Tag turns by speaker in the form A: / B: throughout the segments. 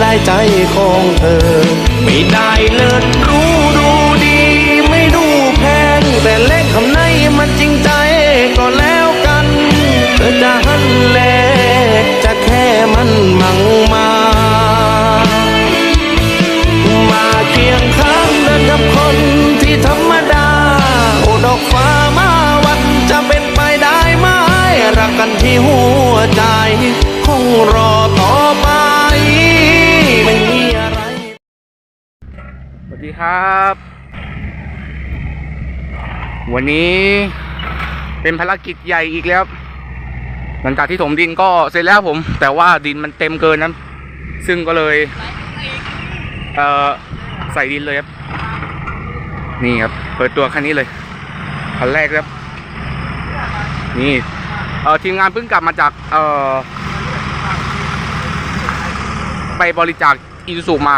A: ได้ใจของเธอ ไม่ได้เลิศรู้ดูดี ไม่ดูแพง แต่เล็กคำในมันจริงใจก็แล้วกัน เธอจะหันแลกจะแค่มันมั่งมา มาเคียงข้างเดินกับคนที่ธรรมดา โอ้ดอกฟ้ามาวันจะเป็นไปได้ไหมรักกันที่หัวใจ คงรอต่อ
B: ครับ วันนี้เป็นภารกิจใหญ่อีกแล้ว หลังจากที่ถมดินก็เสร็จแล้วผม แต่ว่าดินมันเต็มเกินนะซึ่งก็เลยเอ่อใส่ดินเลยครับ นี่ครับ เปิดตัวคันนี้เลยคันแรกครับ นี่เอ่อทีมงานเพิ่งกลับมาจากเอ่อไปบริจาคอิซูซูมา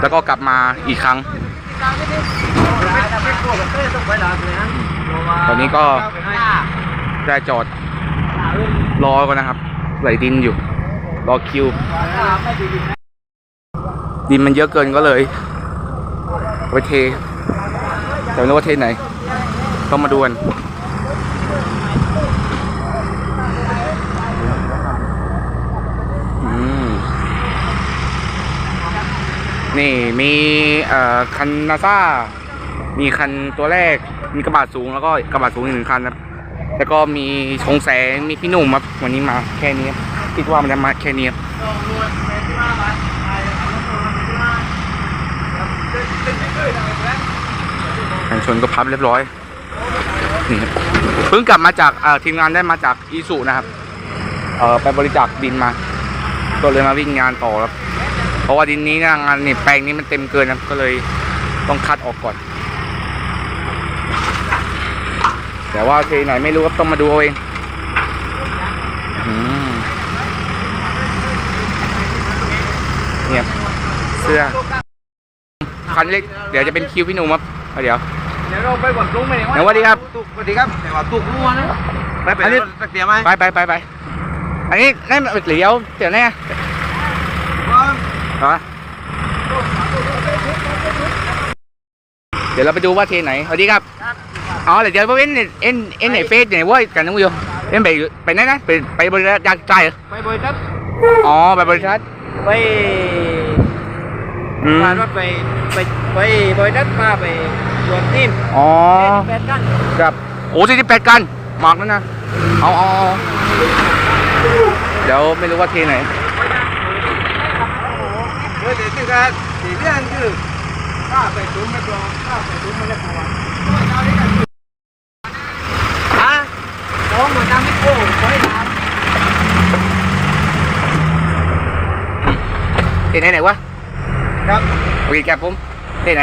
B: แล้วก็กลับมาอีกครั้ง ตอนนี้ก็ได้จอดรอก่อนนะครับ ไหลดินอยู่ รอคิว ดินมันเยอะเกินก็เลยไปเทแต่ไม่รู้ว่าเทไหน ต้องมาดูกัน นี่มีเอ่อคันนาซามีคันตัวแรก มีกระบะสูงแล้วก็กระบะสูงอีกหนึ่งคันครับ แล้วก็มีชงแสง มีพี่หนุ่มครับ วันนี้มาแค่นี้ครับคิดว่ามันจะมาแค่นี้ครับกันชนก็พับเรียบร้อย นี่ครับ เพิ่งกลับมาจากเอ่อทีมงานได้มาจากอีสุนะครับ เอ่อไปบริจาคดินมา ก็เลยมาวิ่งงานต่อครับ เพราะว่าดินนี้เนะงานนี่แปลงนี้มันเต็มเกินนะครับก็เลยต้องคัดออกก่อน แต่ว่าเทไหนไม่รู้ครับต้องมาดูเอาเองอืมเนี่ยเสื้อคันเล็กเดี๋ยวจะเป็นคิวพี่หนุ่มครับเอาเดี๋ยว
C: เดี๋ยวเราไปกดลุงไปไหนวะ
B: เดี๋ยวสวัสดีครับ
C: สวัสดีครับแต่ว่าตุกมัวนะไปไป
B: อันนี้
C: สักเดียวไหม
B: ไปไปไปไปอันนี้นั่นเหลียวเดี๋ยวแน่ เหรอเดี๋ยวเราไปดูว่าเทไหนสวัสดีครับอ๋อเดี๋ยวเว้นเอ็นเอ็นไหนเฟสไหนเว้ยกันน้องวิวเอ็นไปไปไหนนะไปไปบริจาคใจเหรอ
C: ไปบริษัท
B: อ๋อไปบริษัท
C: ไป
B: อืม
C: มารถไปไปไปบริษัทมาไปรวมทีม
B: อ๋อ
C: แปดกัน
B: ครับโอ้สี่สิบแปดกันหมากแล้วนะเอาเอาเอาเดี๋ยวไม่รู้ว่าเทไหน
C: เดี๋ยวเดี๋ยวที่การสี่เรื่องคือข้าไปตุ้มไม่กลัวข้าไปตุ้มไม่ได้กลัวฮะน้องมือนน้ำไม่โก้ไว้น้
B: เทไหนไหนวะ
C: ครับ
B: โอเคแกผมเทไหน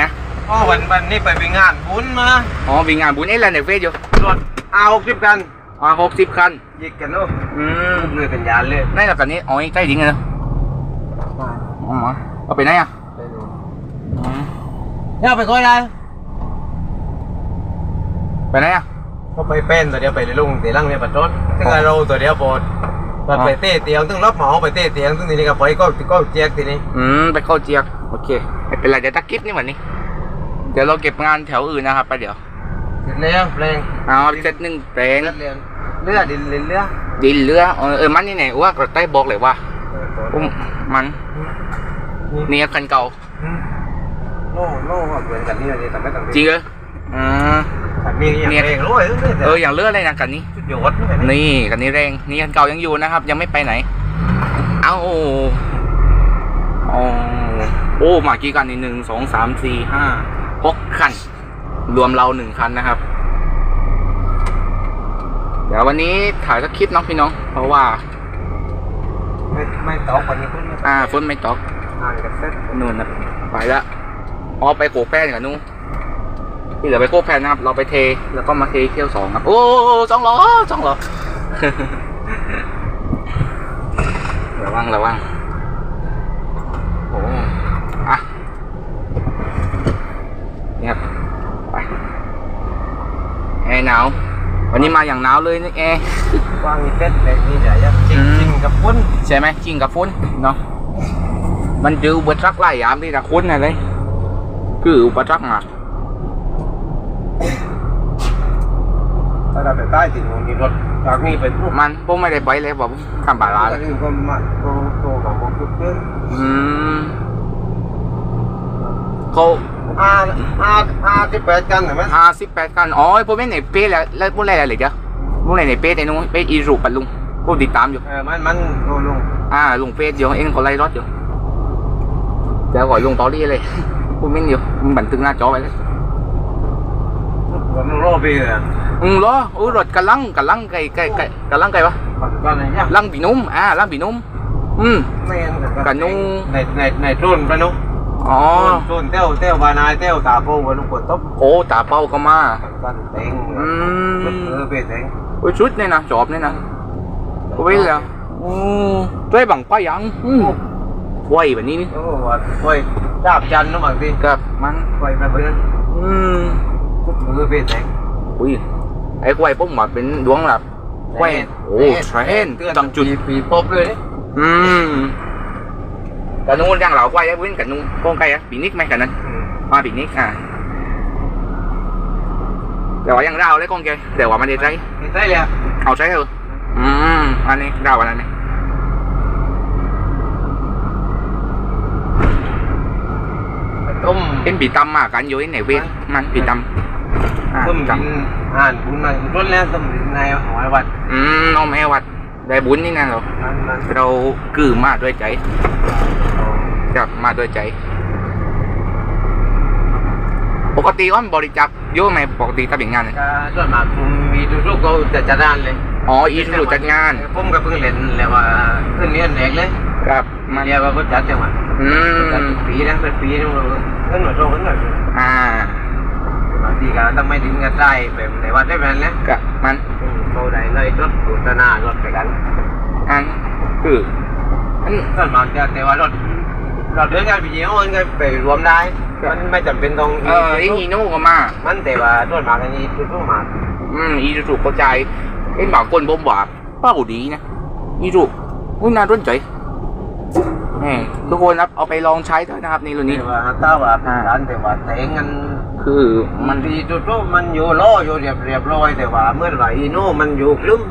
B: อ๋
C: อวันวันนี้ไปไปงงานบุญมา
B: อ๋อวิ่งงานบุญเอ็นแลนด์ไหนเฟสอยู่
C: รถเอาคลิปกัน
B: อ๋อหกสิบคัน
C: ยิกกันเนาะ
B: อืม
C: เงินกันยานเลย
B: นั่นแหละกันนี้อ๋อใกล้จริงเลยนะอ๋อ เอาไปไหนอะอืม
C: เนี่ยไปก่อนเลย
B: ไปไหนอะ
C: ก็ไปเป็นตัวเดียวไปในลุงตีลังเนี่ยปัดรถซึ่งเราตัวเดียวปอดปัดไปเต้เตียงซึ่งรับเหมาไปเต้เตียงซึ่งทีนี้ก็ไปก็ก็เจี๊ยกทีนี้
B: อืมไปเข้าเจียกโอเคไม่เป็นไรเดี๋ยวตะกิฟนี่วันนี้ เดี๋ยวเราเก็บงานแถวอื่นนะครับไปเดี๋ยว
C: เสร็จแล้วเพลง
B: เอาเซตหนึ่งแปลง
C: เลือดเลือดเลือดดินเลือดเลือด
B: ดินเรือเออเออมันนี่ไหนว่ากระต่ายบอกเลยว่าอุ้มมัน นี่คันเก่า
C: โน่โน่เหมือนกันนี่เลยแต่ไม่ต่าง
B: จริงเหรออ่า
C: มีอย่างเพลงรู้เลย
B: เอออย่างเลือดเลยนะกันนี้
C: จุดยอดนี่
B: นี่กันนี้แรงนี่คันเก่ายังอยู่นะครับ ยังไม่ไปไหน เอ้าโอ้โอ้มากี่กันนี่หนึ่งสองสามสี่ห้าหกคัน รวมเราหนึ่งคันนะครับ เดี๋ยววันนี้ถ่ายสักคลิปเน้องพี่น้อง เพราะว่า
C: ไม่ไม่ตอกวันนี้คุณ
B: อ่าฝนไม่ตก
C: อ่านกันเสร็จ
B: นู่นนะไปละอ๋อไปโขกแป้นกับนู้นที่เหลือไปโขกแป้นนะครับ เราไปเทแล้วก็มาเทเที่ยวสองครับ โอ้สองล้อสองล้อระวังระวังโอ้อะนี่ครับไปแอร์หนาววันนี้มาอย่างหนาวเลยนี่แอร์
C: วางมีเซ็ตเลยนี่เดี๋ยวจริงจริงกับคุณ
B: ใช่ไหมจริงกับฟุ้นเนาะ มันเจออุปสรรคหลายอย่างที่จะค้นอะไรคืออุปสรรคหนัก
C: ถ้าเราไปใต้ติดงูนี่รถจากนี้ไปทุก
B: มันผมไม่ได้ไปเลยบอกข้ามบาลา
C: ก็คือก็มาโตโตของพวกทุกเรื่อง
B: อืมเขา
C: ห้าห้าห้าสิบแปดกันเห็นไหม
B: ห้าสิบแปดกันอ๋อผมไม่ไหนเป๊ะแล้วแล้วพวกอะไรอะไรจ้ะพวกอะไรไหนเป๊ะแต่นู้นเป๊ะอีรูปัดลุงผมติดตามอยู่
C: เออมันมันโตลง
B: อ่าลุงเฟซอยู่เอ็งเขาไล่รถอยู่เดี๋ยวก่อนลุงตอรี่เลยผมไม่อยู่มึงบันทึกหน้าจอไว้เลย
C: มันรอไปเลย
B: อืมเหรออุ้ย รถกำลังกำลังไก่ไก่ไก่กำลังไก่วะ
C: ปัจจุบันเนี่ย
B: ลังปีนุ่มอ่าลังปีนุ่มอืม
C: ไม่งั้น
B: กันนุ่ง
C: ในในในโซนไปนุ๊ก
B: อ๋อ
C: โซนเต้วเต้วบานายเต้วตาโป้ไปนุ๊กกดต๊บ
B: โอ้ตาเป้าก็มา
C: กันเต็ง
B: อืม
C: เออไปเต็ง
B: โอ้ยชุดเนี่ยนะจอบเนี่ยนะโอ้ยแล้วโอ้ด้วยบังป้ายังอืม ไวแบบนี้นี่
C: โอ้ว่าโอ้ยดาบจันทร์นุ๊กบางที
B: กับมัน
C: โอ้ยไปเพื่อน
B: อืม
C: เออไปเต็ง
B: อุ้ยไอ้ควายปุ๊บมาเป็นดวงแบบควายโอ้เทรนจังจุด
C: ปีปบเลยนี่
B: อืมกันนู้นยังเหล่าควายไอ้เว้นกันนู้นโป้งไก่อะปีนิกไหมกันนั้นมาปีนิกอะแต่ว่ายังดาวเลยกองแกแต่ว่ามันได้ใจ
C: ไม่ใช่เลย
B: เอาใช้เถอะอืมอันนี้ดาวอันนั้นนี่
C: ต้ม
B: เป็นปีตำมากันอยู่ในเวทมันปีตำอ่า
C: ต้ม
B: จั
C: ดิ
B: ง
C: นอ่านบุญมาต้นแล้วต้มดินในหอยวัด
B: อืมน้องแม่วัดได้บุญนี่นะเรา
C: มันมัน
B: เรากือมาด้วยใจจับมาด้วยใจ ปกติอ้อมบริจาคเยอะไหมปกติถ้าเป็นงานเนี่ย
C: ก็ส่วนมากผมมีทุกๆเขาจะจัดงานเลย
B: อ๋ออีสุจัดงาน
C: ผมก็เพิ่งเล่นแล้วว่าขึ้นเรียนเอกเลย
B: ครับมั
C: มานเรียกว่าเขาจัดจังหวัด
B: อื
C: จัด
B: ม
C: ทุกปีนะเป็นปีนึงขึ้นหน่วยโตขึ้นหน่วย
B: อ่า
C: บางทีก็ต้องไม่ถึงกันได้แบบในวัดได้แบบนี้
B: กับมัน
C: เขาได้เลยรถดูตนารถไปกัน
B: อันคืออัน
C: ส่วนมากจะแต่ว่ารถเราเดินกันไปเยี่ยมกันไปรวมได้ มันไม่จำเป็นต้อง
B: เออไอ้นีโน่ก็มา
C: มันแต่ว่าส่วนมากอันนี้ทุกๆมาก
B: อืมอีสุเข้าใจเอ็นบอกคนบ่มว่าเป้าดีนะอีสุอุ้ยน่าสนใจ แหมทุกคนครับเอาไปลองใช้ด้วยนะครับในรุ่นนี้
C: แต่ว่าถ้าว่าเป็นการแต่ว่าแต่งกัน
B: คือมั
C: มันนดีทุกๆมันอยู่ล้ออยู่เรียบเรียบร้อยแต่ว่าเมื่อไหร่อีโน่มันอยู่คลึ้ม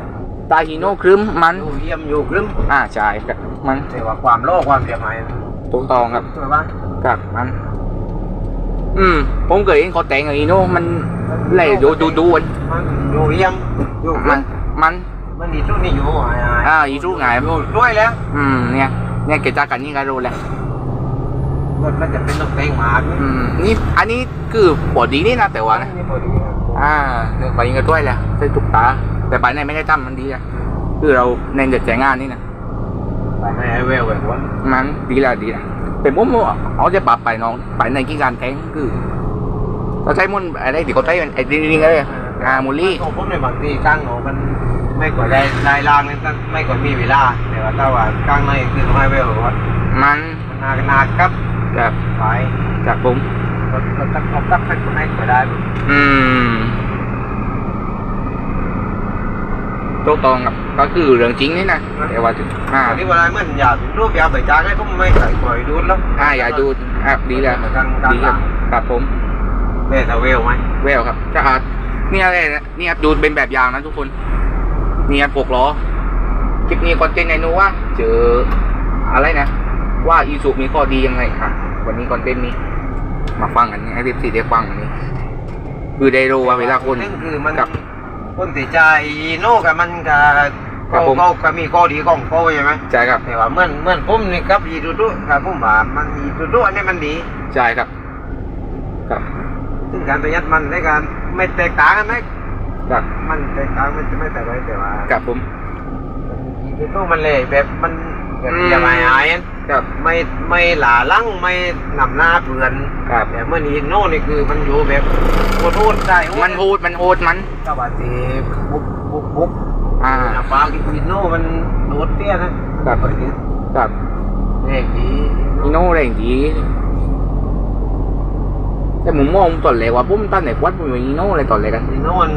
B: ตาฮีโน่ครึ้มมัน
C: อยู่เยี่ยมอยู่คลึ้ม
B: อ่าใช่ครับมัน
C: แต่ว่าความโลภความเสียหาย
B: ถูกต้องครับ
C: ใช่ปะ
B: ครับมัน อืมผมเคยเห็นเขาแต่งไอ้โน่มันไหลดูดูดูมัน
C: มันอยู่เยี่ยมอยู่ค
B: มั
C: ลึ้
B: น
C: ม
B: มัน
C: มันดีทุกนี่อยู่หายหาย
B: อ่าอีรูไง
C: อยู่ด้วยแล้ว
B: อืมเนี่ย เนี่ยเกิดจากกันนี่ก็รู้แหละ
C: รถมันจะเป็นต้องแต่งหมาด
B: อืมนี่อันนี้คือบอดีนี่นะแต่ว่านะ
C: นี่พอดี
B: อ่าเรื่องไปยิงกันด้วยแหละใช้ทุกตา แต่ไปไหนไม่ได้ทำมันดีอะคือเราเน้นจะแจงงานนี่นะ
C: ไปไม่ให้เวลแบบว่า
B: มันดีละดีละแต่ผมว่าเอาจะปรับไปน้องไปในกี่การแทงคือเราใช้มุนอะไรที่เขาใช้ไอ้ดินๆอะไรอะอ่ามูลลี่
C: ของผมในบางทีกลางหนองมัน ไม่กว่าได้ได้ล่างนี่ก็ไม่กว่ามีเวลาแต่ว่าถ้าว่ากลางในคือต้องให้เวลว่า
B: มัน
C: นานาครับ
B: แบบ
C: ไป
B: จากผม
C: ก็ก็ตักก็ตักให้คนให้ก็ได้
B: อืมโตตองครับก็คือเรื่องจริงนี่นะแต่ว่าอ่า
C: อันนี้เวลามันอยากรูปอยากไปจ้างให้ผมไม่ใส่ปล่อยดูแล้ว
B: อ่าอย่าดูอะดีแล้ว
C: กลางกลาง
B: ดี
C: ก
B: ครั
C: ลา
B: บ
C: ง
B: ครับผม
C: แม่ตะเวลไหม
B: เวลครับจะอาจนี่อะไรนะนี่ครับดูเป็นแบบอย่างนะทุกคน นี่ครับหกล้อคลิปนี้คอนเทนต์ในนู้ว่าเจออะไรนะ ว่าอีซูมีข้อดียังไงอะ วันนี้คอนเทนต์นี้ มาฟังกันให้เรียบสีได้ฟังอันนี้ คือได้รู้ว่าเวลาคน
C: นั่นคือมัน
B: กับ
C: คนติดใจโน่กับมันกับ
B: ครับผม
C: เขาก็มีข้อดีของเขาใช่ไหม
B: ใช่ครับ
C: แต่ว่าเหมื่อนเหมื่อนผมนี่ครับอีดูดูครับผมว่ามันอีดูดูอันนี้มันดี
B: ใช่ครับ ครับ
C: ซึ่งการประหยัดมันในการไม่แตกต่างกันไหม
B: ครับ
C: มันแตกต่างมันจะไม่แตกต่างแต่ว่า
B: กับผม
C: อีดูดูมันเลยแบบมันแบบ
B: อืม
C: อย่ามาหาย
B: กับ
C: ไม่ไม่หลาลั่งไม่นำหน้าเปือน
B: ครับ
C: แต่เมื่อนี้โน่นี่คือมันอยู่แบบโคตรโหดได้
B: มันโหดมันโหดมัน
C: ก็ว่าตีบุกบุกบุก
B: อ่า
C: น้ำปลากินกินโน่มันโดดเตี้ยนะครับ
B: กับ
C: เด็กดี
B: อีโน่อะไรอย่างนี้ แต่ผมมองตอนแรกว่าผมตั้งแต่วัดผมอยู่อีโน่อะไรตอนแรกกัน
C: อีโน่มัน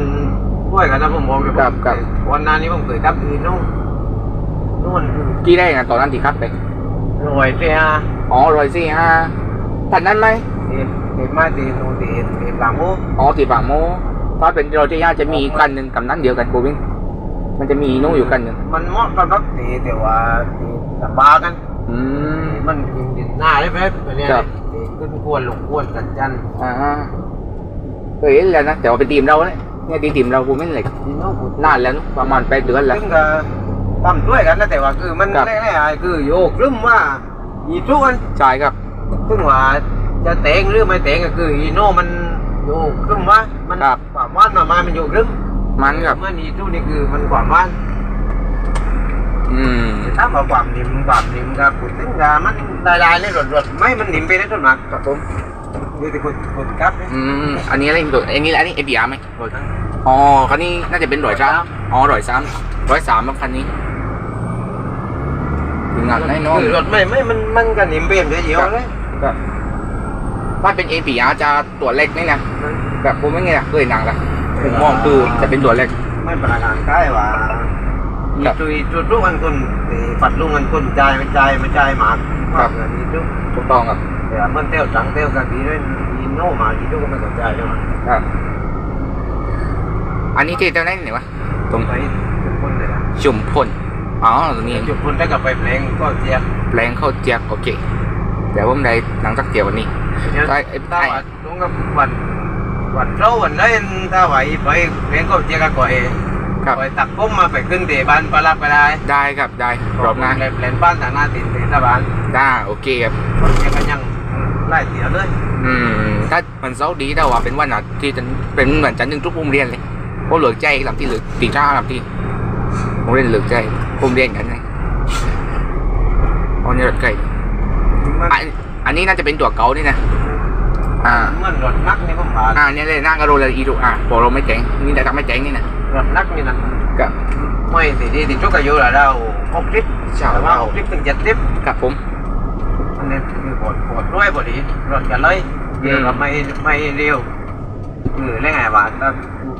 C: ด้วยกันนะผมบอกเลย
B: ครับครับ
C: วันนั้นนี้ผมเคยทับอีโน่โน่นคือ
B: กี่ได้นะตอนนั้นที่คัดไป
C: รวยเตี้ย
B: ออ๋อร้อยสี่ห้าทันนั้นไหม
C: ตีตีไม้ตีนูนตีตีปางโม
B: อ๋อตีปากโมถ้าเป็นร้อยสี่ห้าจะมีอีกกันหนึ่งกับนั้นเดียวกันโกวินมันจะมีนู่นอยู่กันหนึ่ง
C: มันเหมาะสำหรับตีแต่ว่าตีตะบากัน
B: อืม
C: ตีมันกินดินหน้าได้ไหมตัวเนี้ย
B: ครับ
C: ตี ขึ้นกวนลงกวนกันจัน
B: อ่าเคยเห็นแล้วนะแต่ว่าเป็นทีมเราเนี่ยเนี่ยทีมเรากูไม่เหล็ก
C: ทีโน่กู
B: นานแล้วนะประมาณแปดเดือนแล้ว
C: ซึ่งก็ทำด้วยกันนะแต่ว่าคือมัน
B: ครับ
C: แน่ๆคือโยกรึมว่าอีทุกอัน
B: ใช่ครับ
C: ซึ่งว่าจะเตงหรือไม่เตงก็คืออีโน่มันโยกรึมว่ามัน
B: ครับ
C: ความว่านมามามันโยกรึม
B: มันครับ
C: มันอีทุกนี่คือมันความว่าน ถ้าบอกความนิ่มความนิ่มกับพูดถึงก็มันได้ได้ในรถรถไม่มันนิ่มไปในต้นหมากครับผมดูที่คุณคุณครับเนี่ย
B: อืมอันนี้อะไรตัวอันนี้อันนี้เอพีอาร์ไหม
C: รถทั้ง
B: อ๋อคันนี้น่าจะเป็นร้อยสามอ๋อร้อยสามร้อยสามแล้วคันนี้ถึงงานแน่นอน
C: คือรถไม่ไม่มันมันก็นิ่มไปอย่างเดียวเลย
B: ครับถ้าเป็นเอพีอาร์จะตัวเล็กนี่นะแบบผมไม่ไงนะเคยหนังละผมมองคือจะเป็นตัวเล็ก
C: ไม่ประการใกล้ว่า อี
B: ครับ
C: จุยจุดลูกอันคนเอ่อปัดลูกอันคนใจายไม่ใจายไม่ใจายหมาก
B: ครับ
C: ว่าเงินอีจุ
B: ถูกต้องครับ
C: แต่ว่ามันเต้วจังเต้วกันดีด้วยอีโน่หมาอีจุก็ไม่สนใจใช่ไหม
B: ครับ อันนี้ที่เจ้าไหนไหนวะตรง
C: ไปจุดคนเลยนะ
B: ชุมพลอ๋อตรงนี้เอง
C: จุดคนได้กับไปเพลงก็เจี๊ยบ
B: แปลงเข้าเจียกโอเคแต่ผมได้หนังสักเดียววันนี้
C: เนี่ย
B: ได้ไอ้
C: ถ้า
B: ไอ้
C: ว่าตรงกับวันวันเจ้าวันเล่นถ้าไหวไปเพลงก็เจี๊ยบก็ก่อย
B: ครับ
C: ก่อยตักก้มมาไปขึ้นเตะบ้านปลาลักไปได้
B: ได้ครับได้รอบหน้า
C: เล่นเล่นบ้านทางหน้าติดเตะตะบาน
B: ได้โอเคครับ
C: คนเจี๊ยบก็ยังไล่เสียเลย
B: อืมถ้ามันเสาร์ดีแต่ว่าเป็นวันอาทิตย์จะเป็นเหมือนจันทร์ถึงทุกโรงเรียนเลยเพราะเหลือใจหลังที่เหลือตีช้าหลังที่โรงเรียนเหลือใจโรงเรียนกันไงอันนี้เหลือใจ
C: มัน
B: อันอันนี้น่าจะเป็นตัวเก่านี่นะอ่า
C: เหมือนรถนักนี่ผมผ่าน
B: อ่าเนี่ยเลยนั่งกระโดดเลยอีดูอะพอเราไม่แจ้งนี่แต่ทำไม่แจ้งนี่นะ
C: รถนักนี่นะ
B: กับ
C: ไม่สิที่ที่ชุกอายุละเราหกสิบ
B: ชาว
C: แต่ว่า
B: เรา
C: หกสิบถึงเจ็ดสิบ
B: กับผม
C: อันนี้คือปวดปวดด้วยพอดีรถกันเลยเยอะกับไม่ไม่เร็วคือเรื่องไงวะถ้า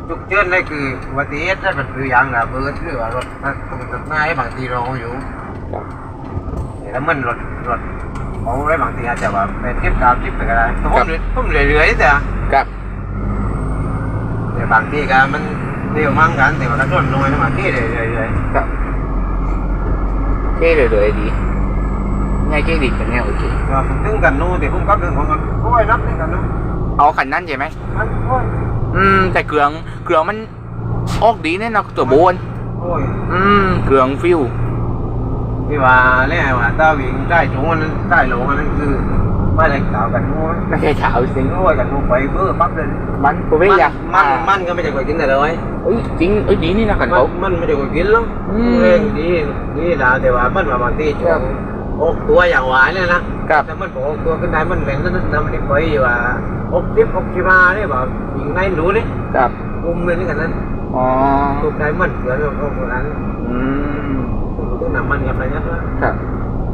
C: จุกเชิญได้คืออุบัติเหตุถ้าเป็นคืออย่างระเบิดหรือว่ารถถ้าตรงตัดหน้าให้บางทีเราอยู่
B: ครับ
C: แล้วมันรถรถของไรบางทีอาจจะว่าเป็นทิปตามทิปไปก็ได้แต่ผมผมเรื่อยๆแต่
B: กับ
C: แต่บางทีก็มัน เดี๋ยวมั่งกันแต่ว่าถ้าต้นลงไปมาที่เรื่อยๆ
B: ครับที่เรื่อยๆดีง่ายเที่ยดีกันเนี่โอเค
C: ครับถึงกันนู้นแต่ผมก็ถึงของกันโอ้ยนับถึงกันนู้น
B: เอาขันนั่นใช่ไหม
C: มัอ้ย
B: อืมแต่เกลืองเกลืองมันออกดีแน่นอนตัวโบน
C: โอ้
B: ยอืมเกลืองฟิว
C: ที่ว่าเนี่ยว่าตาวิ่งใต้ถุงนั้นใต้หลงนั้นคือ
B: ไม่
C: ได้ขาวกันงู้น
B: ไม่ใช่ขาวสิงโอ้ยกันงู้
C: นไปเบื่อปั๊บเลย
B: มันกูไม่อยาก
C: มันมันก็ไม่ใช่ก๋วยกินแต่เลย
B: อ้ยจริงเอ้ยดีนี่นะขัน
C: มั
B: เขา
C: นมันไม่จะกดกินหรอก
B: อืม
C: เองดีดีนะแต่ว่ามันมาบางที
B: ครับ
C: อกตัวอย่างหวานเนี่ยนะครับ แต่มันบอกตัวขึ้นได้มันเป็นนั่นนั่นมันไปอยู่ว่าอกทิพอกทิมาเนี่ยแบบยิงในรู้นี่
B: กับ
C: กุมเลยนี่กันนั้น
B: อ๋อ
C: ตุกได้มันเกิดเรื่องของนั้น
B: อืม
C: ต้องนำมันกับอะไรนักนะครับ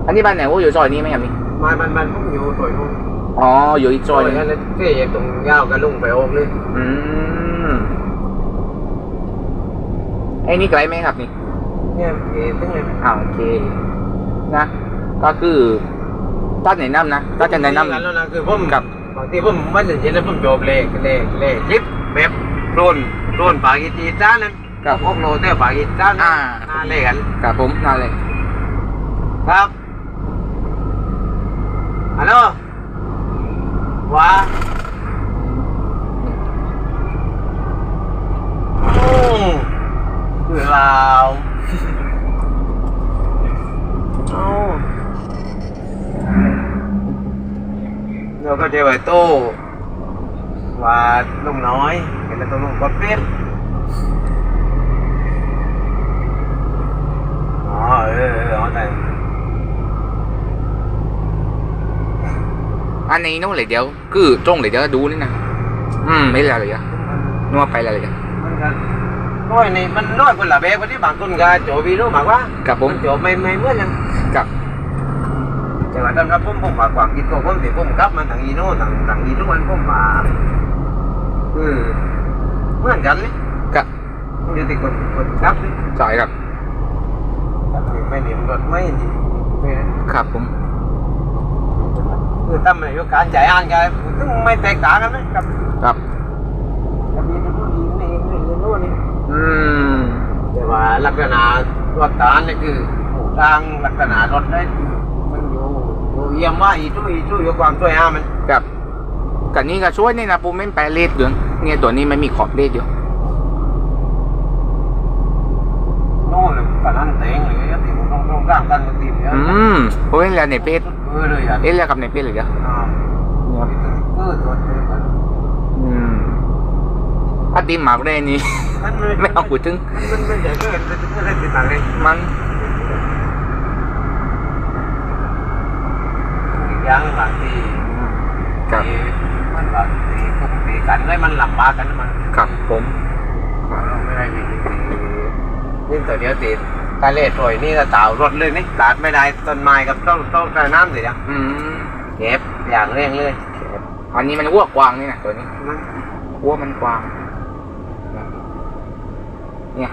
B: อันนี้บ้านไหนว่าอยู่ซอยนี้ไหมครับนี่
C: มามันมันพุ่งอยู่ถอยนู่น
B: อ๋อ อยู่อีกซอยหนึง
C: นั่นที่ตรงยาวกับลุงไปโอกเลย
B: อืม ไอ้นี่ไกลไหมครับนี่
C: เนี่ยเอ๋ตึ้งเลย
B: อ่าโอเคนะ ก็คือถ้าแนะนำนะถ้าจะแนะนำ
C: กันแล้วนะคือผม
B: กับ
C: บางทีผมไม่สนใจแล้วผมจบเลขเลขเลขคลิปแบบโดนโดนปากีจีจ้านั่น
B: กับ
C: พวกโลเต้ปากีจ้า
B: อ่า
C: หน้าเลขกัน
B: กับผมนั่นเลย
C: ครับฮัลโหลว้าโอ้คือลาวโอ้ เราก็จะไปโต้ว่าลุงน้อยเห็นแล้วต้องลุงก็เปรี้ยอ๋อเออเออเอาแต่
B: อันนี้นู้นเลยเดี๋ยว คือตรงเลยเดี๋ยวดูนี่นะอืมไม่อะไรเลยอะนัวไปอะไรเลยอะ
C: มันก็น้อยนี่มันน้อยคนละแบบวันนี้บางคนก็โจวีรู้มากว่า
B: กับผม
C: นโจไม่ไม่เหมือนกัน
B: กับ
C: แต่ว่าสำหรับผมผมว่าความคิดของผมที่ผมกลับมาทางอีโน่ทางทางอีทุกวันผมมาคือเหมือนกันเลย
B: กับ
C: มันอยู่ที่คนคนกลับเลย
B: สายครับ
C: กลับนี่ไม่หนีมันรถไม่หนีไม่นะครับ
B: ผม
C: คือตั้มอายุการจ่ายอ่านกันถึงไม่แตกต่างกันไหมกับ
B: ครับ
C: กับมีนู่นนี่นี่นี่นู่นนี่
B: อืม
C: แต่ว่าลักษณะรถตานนี่คือทางลักษณะรถได้คือมันอยู่อยู่ เยี่ยมว่าอีทุ่อีทุ่อยู่ความสวยงามมัน
B: ครับกันนี้ก็ช่วยนี่นะปูไม่แปลเลดเดืองเนี่ยตัวนี้ไม่มีขอบเลดอยู่
C: โน่นเลยตอนนั้นเต็งเลยติมันต้องต้องร่างกันมันติดเนี่ย
B: อืมผมเห็นแล้วในเพจ
C: เออเลยอะ
B: เห็นแล้วกับในเพจเลยเดียว
C: อ่า
B: เนี่ย
C: เออตัวเต็งกัน
B: อืมอัดดีมากเลยนี่
C: มัน
B: ไม่เอาพูดถึง
C: มันมันจะเกิดมันจะเกิด อะไรติดต่างเลย
B: มัน
C: อีกอย่างบางที
B: ครับ
C: ที่มันบางทีปกติกันเลยมันลำบากกันมัน
B: ครับผม
C: เราไม่ได้มีนี่ตัวเดียวติดตาเล่ถอยนี่ก็ต่าวรถเลยนี่ตัดไม่ได้ต้นไม้กับต้นต้นกระน้ำสิจ้ะ
B: อืม
C: เก็บอย่างเร่งเลย
B: อันนี้มันวัวกวางนี่นะตัวนี้วัวมันกวาง เนี่ย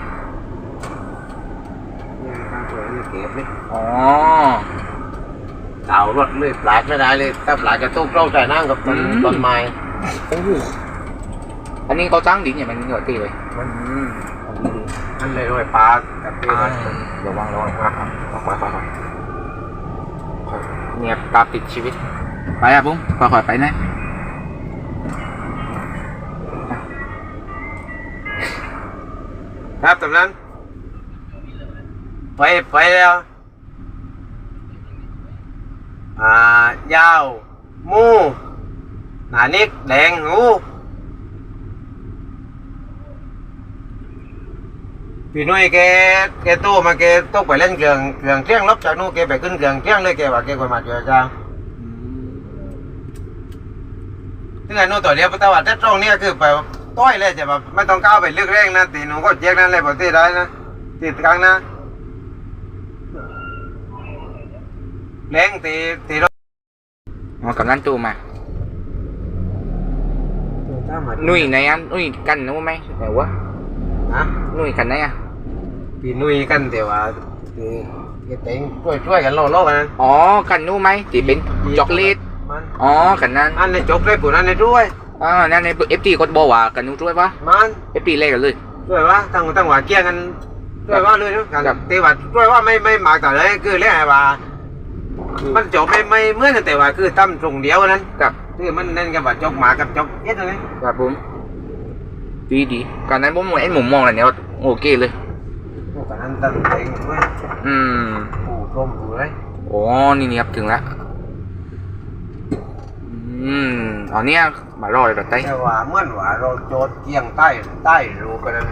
C: นี่ทางตัวนี้เก็บนี่
B: อ๋อ
C: ต่าวรถเลยปลาดไม่ได้เลยถ้าปลาดจะตุ้มเข้าใจน้ำกับต้นต้นไม้
B: โอ้โหอันนี้เขาจ้างดินอย่างมันเหนือตีเลย
C: มัน
B: อืม
C: มันเลยด้วยปลากับตี
B: อ่า
C: มัน
B: เดี๋ยววางระวังอะอะค่อยๆค่อยๆเนี่ยตามติดชีวิตไปอะปุ้มค่อยๆไปนะ
C: ครับตำนั้นไปไปแล้ว อ่ายาวมูหนานิกแดงหูพี่นุ้ยแกแกโตมาแกตกไปเล่นเครื่องเครื่องเที่ยงลบจากนู้นแกไปขึ้นเครื่องเที่ยงเลยแกว่าแกคนมาเจอจ้าถึงไอ้นู้นตัวเดียวแต่ว่าแต่ตรงนี้คือไปต้อยเลยจะแบบไม่ต้องก้าวไปลึกแรงนะตีหนูก็เจ๊กนั่นเลยปกติได้นะตีกลางนะ แรงตีตีรถ
B: อ๋อกำนันตูมานุ่ยไหนอะนุ่ยกันนู้ไหมไหนวะ
C: นะ
B: นุ่ยกันไหนอะ
C: พี่นุ้ยกันแต่ว่าคือแกเต็งช่วยช่วยกันโลโลกันนะ
B: อ๋อกันนู้ไหมที่เป็นจ็อกเลต
C: มัน
B: อ๋อกันนั้น
C: อันในจบเลยปุ่นอันในช่วย
B: อ่านั่นในเอฟทีก็บอกว่ากันนู้ช่วยปะ
C: มัน
B: เอฟทีเล่กันเลย
C: ช่วยว่าตั้งตั้งว่าเกี่ยงกันช่วยว่าเลยนะกัน
B: ครับ
C: แต่ว่าช่วยว่าไม่ไม่มากแต่เลยคือเรียกไงว่า มันจบไม่ไม่เหมือนกันแต่ว่าคือตั้มตรงเดียวนั้น
B: กับ
C: คือมันเน้นกับว่าจบหมากับจบเย็ดเลย
B: กับผมดีดีกันนั้นผมมองไอ้หมุมมองอะไรเนี่ยโอเคเลย
C: โอ้กันนั้นตั้งเองเว้ย
B: อืม
C: ปูทมปูเลย
B: อ๋อนี่นี่ครับถึงแล้วอืมอ๋อเนี่ยมารอเลยรถไต้
C: แต่ว่าเหมื่อนว่าเราโจดเกี่ยงใต้ใต้รูกันนั้น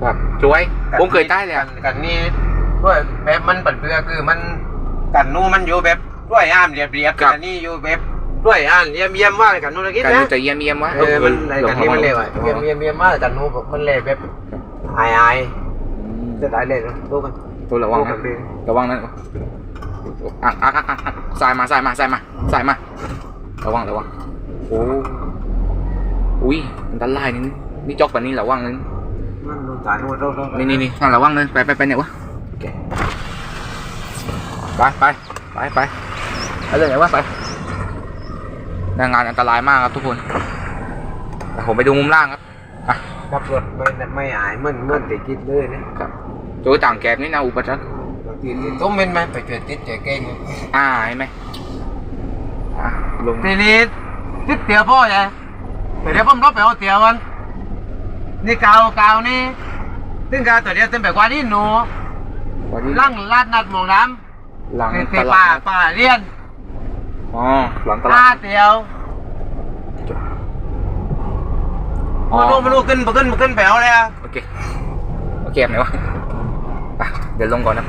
B: ครับช่วยผมเคยใต้เลย
C: กั
B: อะ
C: นกันนี่ด้วยแบบมันปัดเปลือคือมัน กันนู้มันอยู่แบบด้วยอ่านเรียบเรียบกันนี่อยู่แบบด้วยอ่านเยี่ยมเยี่ยมว่ากันนู้นกิน
B: กัน
C: นะ
B: จะเยี่ยมเยี่ยมวะ
C: เออมันในกันนี้มันเร็วอะเยี่ยมเยี่ยมเยี่ยมมากกันนู้มันเร็วแบบอายอายจะได้เลยนะดูกัน
B: ตัวระวังนะระวังนะอะอะอะอะสายมาสายมาสายมาสายมา ระวังระวังโอ้อุ้ยอันตรายนี่นี่จอกแบบนี้ระวังนึง
C: มันดูสารนู้นดูดู
B: นี่นี่นี่นั่นระวังเลยไปไปไปเนี่ยวะ โอเค ไปไปไปไปไปเลยไหนวะไปหน้างานอันตรายมากครับทุกคนแต่ผมไปดูมุมล่างครับอะ
C: ขับรถไม่ไม่อายเหมือนเหมือนติดกินเลยนะครับ
B: โจต่างแกบนี่นะอุปสรรค
C: บางทีติดต้มเป็นไหมไปเจอติดเจอเก่ง
B: อ่าเห็นไหมอะลง
C: ทีนี้ติดเตี๋ยวพ่อใช่เดี๋ยวผมรบไปเอาเตี๋ยวกันนี่กาวกาวนี่ซึ่งกาวตัวเดียวเต็มไปกว่านี่หนู
B: วันนี้
C: ลั่งลาดนัดหมองน้
B: หลังำต
C: ตี
B: ลา
C: ป่า
B: ด
C: ป่าเรียน
B: อ๋อหลังต
C: ลา
B: ลาด
C: เตี๋ยว
B: อ๋อ
C: มาดูมาดูขึ้นมาขึ้นมาขึ้นไปเอาเลยอะ
B: โอเคโอเคไหนวะอะเดี๋ยวลงก่อนนะ